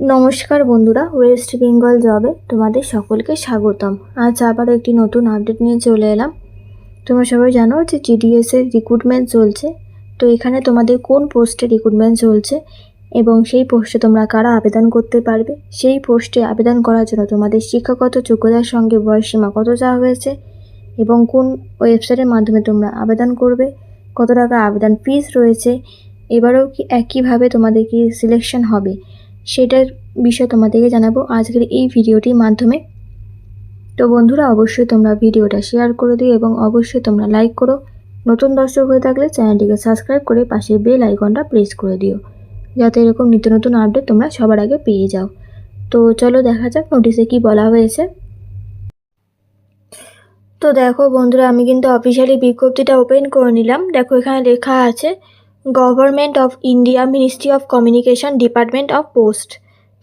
নমস্কার বন্ধুরা ওয়েস্ট বেঙ্গল জবে তোমাদের সকলকে স্বাগতম। আজ আবার একটি নতুন আপডেট নিয়ে চলে এলাম। তোমরা সবাই জানো যে জিডিএসের রিক্রুটমেন্ট চলছে। তো এখানে তোমাদের কোন পোস্টে রিক্রুটমেন্ট চলছে এবং সেই পোস্টে তোমরা কারা আবেদন করতে পারবে? সেই পোস্টে আবেদন করার জন্য তোমাদের শিক্ষাগত যোগ্যতার সঙ্গে বয়সসীমা কত চাওয়া হয়েছে এবং কোন ওয়েবসাইটের মাধ্যমে তোমরা আবেদন করবে, কত টাকা আবেদন ফিস রয়েছে, এবারেও কি একইভাবে তোমাদের কি সিলেকশন হবে? সেটার বিষয়ে তোমাদেরকে জানাব আজকের এই ভিডিওটির মাধ্যমে। তো বন্ধুরা, অবশ্যই তোমরা ভিডিওটা শেয়ার করে দিও এবং অবশ্যই তোমরা লাইক করো। নতুন দর্শক হয়ে থাকলে চ্যানেলটিকে সাবস্ক্রাইব করে পাশে বেল আইকনটা প্রেস করে দিও। যাতে এরকম নিত্য নতুন আপডেট তোমরা সবার আগে পেয়ে যাও। তো চলো দেখা যাক নোটিশে কি বলা হয়েছে। তো দেখো বন্ধুরা, আমি কিন্তু অফিসিয়ালি বিজ্ঞপ্তিটা ওপেন করে নিলাম। দেখো এখানে লেখা আছে government of India, ministry of communication department of post.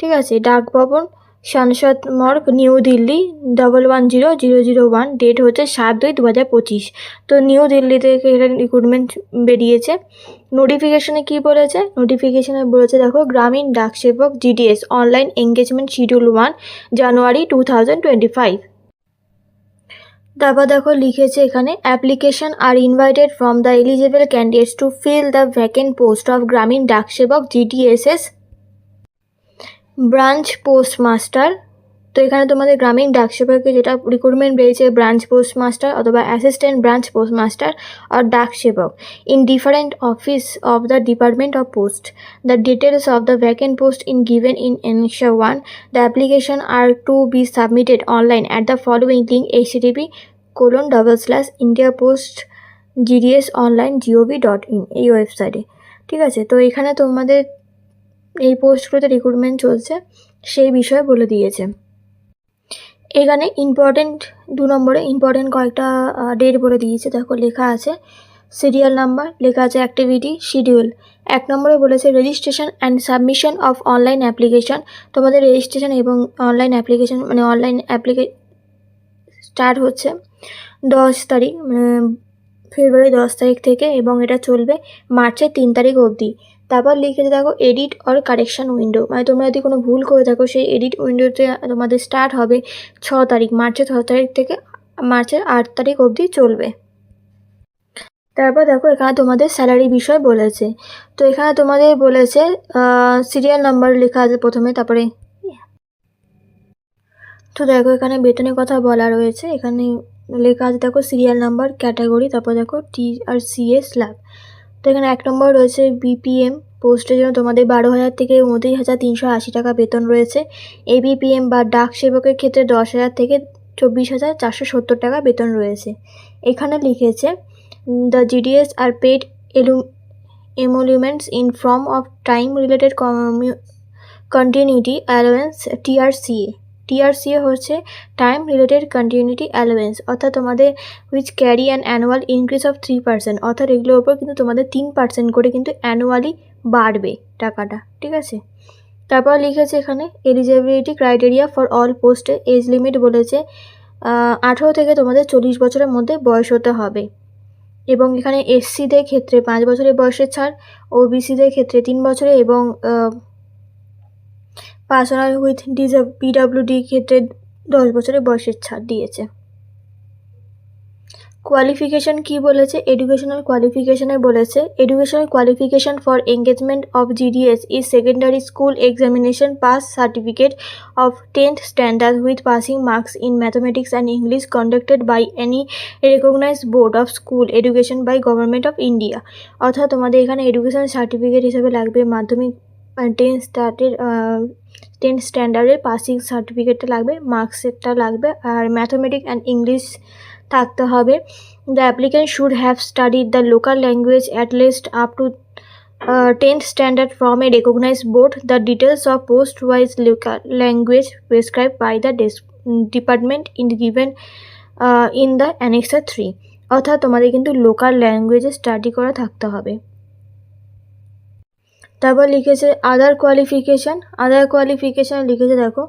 ঠিক আছে, Dak Bhavan, Sansad Marg, new Delhi double one zero zero zero one date হচ্ছে সাত দুই দু হাজার পঁচিশ। তো নিউ দিল্লি থেকে এটা রিক্রুটমেন্ট বেরিয়েছে নোটিফিকেশনে কি বলেছে? নোটিফিকেশনে বলেছে, দেখো, Gramin Dak Sevak GDS online engagement schedule one January two thousand twenty five তারপর দেখো লিখেছে এখানে application are invited from the eligible candidates to fill the vacant post of Gramin Daksevak GDSS branch post master তো এখানে তোমাদের গ্রামীণ ডাক সেবকের যেটা recruitment বেরিয়েছে ব্রাঞ্চ পোস্ট মাস্টার অথবা assistant branch post master R Dak Sevak in different office of the department of post the details of the vacant post in given in annexure one the application are to be submitted online at the following link HTTP colon double slash India post GDS online gov dot in এই ওয়েবসাইটে ঠিক আছে, তো এখানে তোমাদের এই পোস্টগুলোতে recruitment চলছে, সেই বিষয়ে বলে দিয়েছে। এখানে ইম্পর্টেন্ট দু নম্বরে ইম্পর্টেন্ট কয়েকটা ডেট বলে দিয়েছে। দেখো, লেখা আছে সিরিয়াল নাম্বার লেখা আছে অ্যাক্টিভিটি শিডিউল এক নম্বরে বলেছে registration and submission of online application তোমাদের রেজিস্ট্রেশন এবং অনলাইন অ্যাপ্লিকেশন মানে অনলাইন অ্যাপ্লিকে স্টার্ট হচ্ছে দশ তারিখ ফেব্রুয়ারি দশ তারিখ থেকে এবং এটা চলবে মার্চের তিন তারিখ অবধি। তারপর লিখেছে দেখো এডিট অর কারেকশান উইন্ডো মানে তোমরা যদি কোনো ভুল করে থাকো, সেই এডিট উইন্ডোতে তোমাদের স্টার্ট হবে ছ তারিখ, মার্চের ছ তারিখ থেকে মার্চের আট তারিখ অবধি চলবে। তারপর দেখো এখানে তোমাদের স্যালারি বিষয় বলেছে। তো এখানে তোমাদের বলেছে সিরিয়াল নাম্বার লেখা আছে প্রথমে, তারপরে তো দেখো এখানে বেতনের কথা বলা রয়েছে। এখানে লেখা আছে দেখো সিরিয়াল নাম্বার ক্যাটাগরি তারপর দেখো টি আর সি এ তো এখানে এক নম্বর রয়েছে বিপিএম পোস্টের জন্য তোমাদের বারো হাজার থেকে উনত্রিশ হাজার তিনশো আশি টাকা বেতন রয়েছে। এবিপিএম বা ডাক সেবকের ক্ষেত্রে দশ হাজার থেকে চব্বিশ হাজার চারশো সত্তর টাকা বেতন রয়েছে। এখানে লিখেছে দ্য জিডিএস আর পেড এলু emoluments in form of time related continuity allowance TRCA TRCA হচ্ছে টাইম রিলেটেড কন্টিনিউটি অ্যালোয়েন্স অর্থাৎ তোমাদের which carry an annual increase of three percent অর্থাৎ এগুলোর ওপর কিন্তু তোমাদের তিন পার্সেন্ট করে কিন্তু অ্যানুয়ালি বাড়বে টাকাটা, ঠিক আছে? তারপর লিখেছে এখানে এলিজিবিলিটি ক্রাইটেরিয়া ফর অল পোস্টে এজ লিমিট বলেছে আঠেরো থেকে তোমাদের চল্লিশ বছরের মধ্যে বয়স হতে হবে। এবং এখানে এসসিদের ক্ষেত্রে পাঁচ বছরের বয়সের ছাড় ওবিসিদের ক্ষেত্রে তিন বছরে এবং পার্সোনাল উইথ পিডাব্লিউডি ক্ষেত্রে দশ বছরের বয়সের ছাড় দিয়েছে। কোয়ালিফিকেশান কি বলেছে? এডুকেশনাল কোয়ালিফিকেশানে বলেছে, educational qualification for engagement of GDS is secondary school examination pass certificate of tenth standard with passing marks in mathematics and English conducted by any recognize board of school education by government of India অর্থাৎ তোমাদের এখানে education certificate হিসেবে লাগবে মাধ্যমিক ten স্টার্টের ten স্ট্যান্ডার্ডের passing সার্টিফিকেটটা লাগবে মার্কসেরটা লাগবে, আর ম্যাথামেটিক্স অ্যান্ড ইংলিশ থাকতে হবে। The applicant should have studied the local language at least up to tenth standard from a recognise board the details of post wise local language prescribe by the department in given in the annexure three অর্থাৎ তোমাদের কিন্তু local ল্যাঙ্গুয়েজে study করা থাকতে হবে। তারপর লিখেছে আদার qualification আদার qualification লিখেছে দেখো,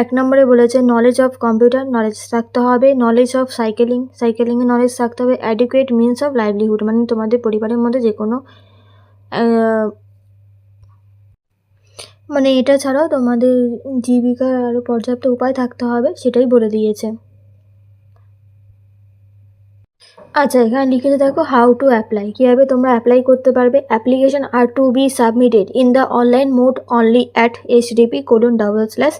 এক নম্বরে বলেছে নলেজ অফ কম্পিউটার নলেজ থাকতে হবে নলেজ অফ সাইকেলিং সাইকেলিংয়ে নলেজ থাকতে হবে অ্যাডিকুয়েট মিনস অফ লাইভলিহুড মানে তোমাদের পরিবারের মধ্যে যে কোনো মানে এটা ছাড়াও তোমাদের জীবিকার আরও পর্যাপ্ত উপায় থাকতে হবে, সেটাই বলে দিয়েছে। আচ্ছা এখানে লিখেছে দেখো হাউ টু অ্যাপ্লাই কীভাবে তোমরা অ্যাপ্লাই করতে পারবে? Application are to be submitted in the online mode only at H DP colon double slash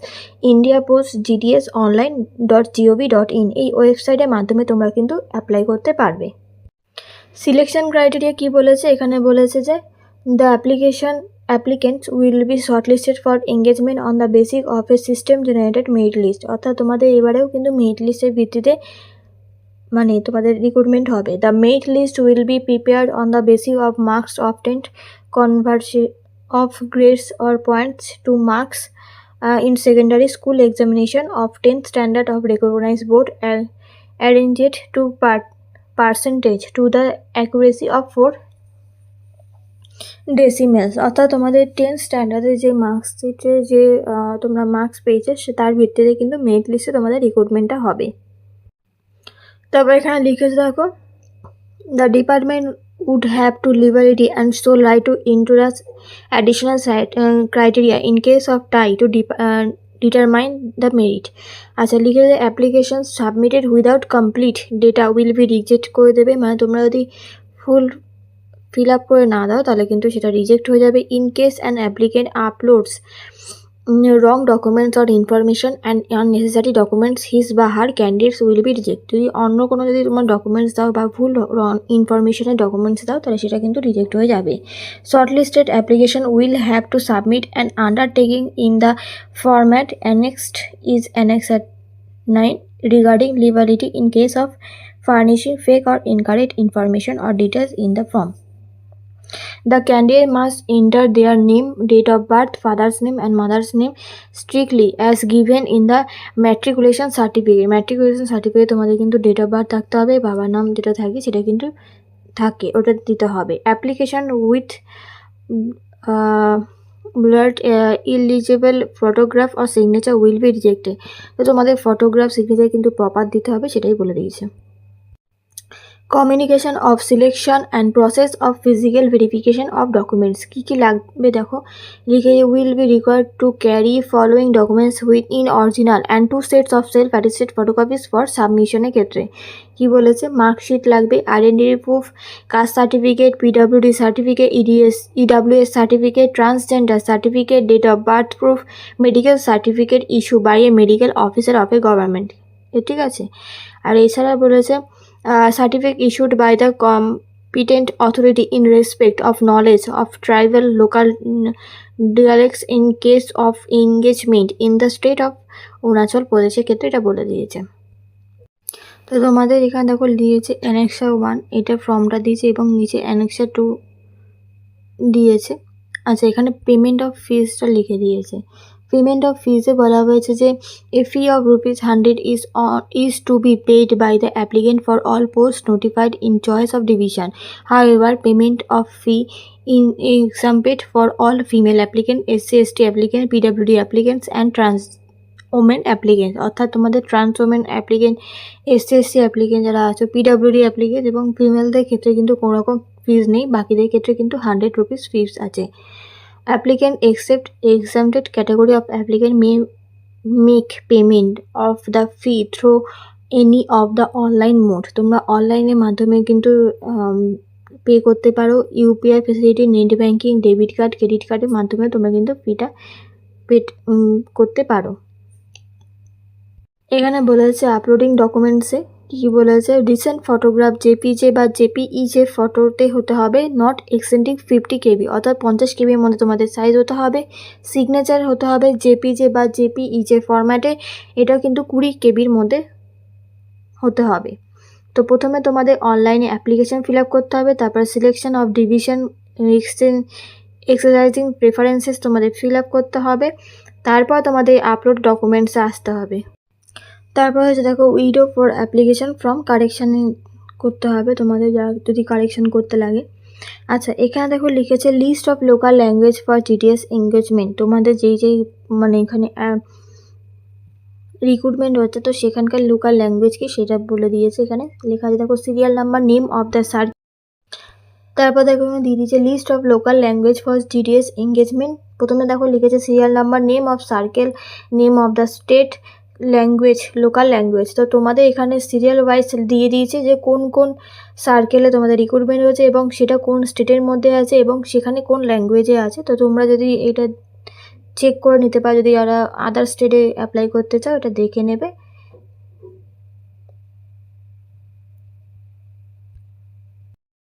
India post GDS online dot gov dot in এই ওয়েবসাইটের মাধ্যমে তোমরা কিন্তু অ্যাপ্লাই করতে পারবে। সিলেকশন ক্রাইটেরিয়া কি বলেছে? এখানে বলেছে যে the application applicants will be shortlisted for engagement on the basic of a system generated merit list অর্থাৎ তোমাদের এবারেও কিন্তু মেরিট লিস্টের ভিত্তিতে মানে তোমাদের রিক্রুটমেন্ট হবে। The merit list will be prepared on the basic of marks obtained conversion of grades or points to marks in secondary school examination of tenth standard of recognise board arranged to part percentage to the accuracy of four decimals অর্থাৎ তোমাদের tenth স্ট্যান্ডার্ডে যে মার্কশিটে যে তোমরা marks পেয়েছ, সে তার ভিত্তিতে কিন্তু merit লিস্টে তোমাদের রিক্রুটমেন্টটা হবে। তারপর এখানে লিখেছে দেখো the department would have to liberty and solely to introduce additional criteria in case of tie to determine the merit আচ্ছা লিখে লিখেছে application submitted without complete data will be reject করে দেবে। মানে তোমরা যদি ফুল ফিল আপ করে না দাও, তাহলে কিন্তু সেটা রিজেক্ট হয়ে যাবে। In case an applicant uploads wrong documents or information and unnecessary documents his বা her candidates will be reject যদি অন্য কোনো যদি তোমার ডকুমেন্টস দাও বা ভুল ইনফরমেশনের ডকুমেন্টস দাও, তাহলে সেটা কিন্তু রিজেক্ট হয়ে যাবে shortlisted application will have to submit an undertaking in the format annexed is annex at 9 regarding liability in case of furnishing fake or incorrect information or details in the form. The candidate must enter their name, date of birth, father's name, and mother's name strictly as given in the matriculation certificate. Matriculation certificate তোমাদের কিন্তু date of birth থাকতে হবে বাবার নাম যেটা থাকে সেটা কিন্তু থাকে ওটা দিতে হবে application with blurred illegible photograph R signature will be rejected তো তোমাদের ফটোগ্রাফ সিগনেচার কিন্তু প্রপার দিতে হবে সেটাই বলে দিয়েছে communication of selection and process of physical verification of documents কী কী লাগবে দেখো? লিখে will be required to carry following documents with in original and two sets of self attested photocopies for সাবমিশনের ক্ষেত্রে। কি বলেছে? মার্কশিট লাগবে identity proof caste certificate PWD certificate EDS EWS certificate transgender certificate date of birth proof medical certificate issue by a medical officer of a government ঠিক আছে? আর এছাড়া বলেছে certificate issued by the authority in respect of knowledge of tribal local mm, dialects in case of engagement in the state of Arunachal প্রদেশের ক্ষেত্রে এটা বলে দিয়েছে। তো তোমাদের এখানে দেখো দিয়েছে অ্যানেক্সা ওয়ান এটা ফর্মটা দিয়েছে এবং নিচে অ্যানেক্সা টু দিয়েছে। আচ্ছা এখানে পেমেন্ট অফ ফিজটা লিখে দিয়েছে। পেমেন্ট অফ ফিজে বলা হয়েছে যে a fee of rupees hundred is is to be paid by the applicant for all post notified in choice of division however payment of fee in exempted for all female applicant S C S T applicant PWD applicants and trans women applicant অর্থাৎ তোমাদের trans women applicant S C S C applicant যারা আছে PWD applicant এবং ফিমেলদের ক্ষেত্রে কিন্তু কোনো রকম ফিজ নেই, বাকিদের ক্ষেত্রে কিন্তু হান্ড্রেড রুপিস ফিজ আছে। Applicant except exempted category of applicant may make payment of the fee through any of the online mode তোমরা অনলাইনের মাধ্যমে কিন্তু পে করতে পারো। UPI facility net banking debit card credit কার্ডের মাধ্যমে তোমরা কিন্তু ফিটা পেট করতে পারো। এখানে বলা হচ্ছে আপলোডিং ডকুমেন্টসে কী কী বলেছে রিসেন্ট ফটোগ্রাফ জেপিজে বা জেপিইজে ফটোতে হতে হবে নট এক্সেন্ডিং ফিফটি কেবি অর্থাৎ পঞ্চাশ কেবির মধ্যে তোমাদের সাইজ হতে হবে সিগনেচার হতে হবে জেপিজে বা জেপিইজে ফরম্যাটে এটা কিন্তু কুড়ি কেবির মধ্যে হতে হবে। তো প্রথমে তোমাদের অনলাইনে অ্যাপ্লিকেশন ফিল আপ করতে হবে, তারপর selection of division exchange exercising preferences তোমাদের ফিল আপ করতে হবে, তারপর তোমাদের আপলোড ডকুমেন্টসে আসতে হবে। তারপর হচ্ছে দেখো window for application form correction করতে হবে তোমাদের যা, যদি কারেকশন করতে লাগে। আচ্ছা এখানে দেখো লিখেছে list of local language for GDS engagement তোমাদের যেই যেই মানে এখানে রিক্রুটমেন্ট হচ্ছে, তো সেখানকার লোকাল ল্যাঙ্গুয়েজ কি সেটা বলে দিয়েছে এখানে। লেখা আছে দেখো serial number name of the search তারপর দেখো দিয়ে দিয়েছে list of local language for GDS engagement প্রথমে দেখো লিখেছে serial number name of circle name of the state language local language তো তোমাদের এখানে সিরিয়াল ওয়াইজ দিয়ে দিয়েছে যে কোন কোন সার্কেলে তোমাদের রিক্রুটমেন্ট হয়েছে এবং সেটা কোন স্টেটের মধ্যে আছে এবং সেখানে কোন ল্যাঙ্গুয়েজে আছে। তো তোমরা যদি এটা চেক করে নিতে পারো, যদি যারা আদার স্টেটে অ্যাপ্লাই করতে চাও, এটা দেখে নেবে।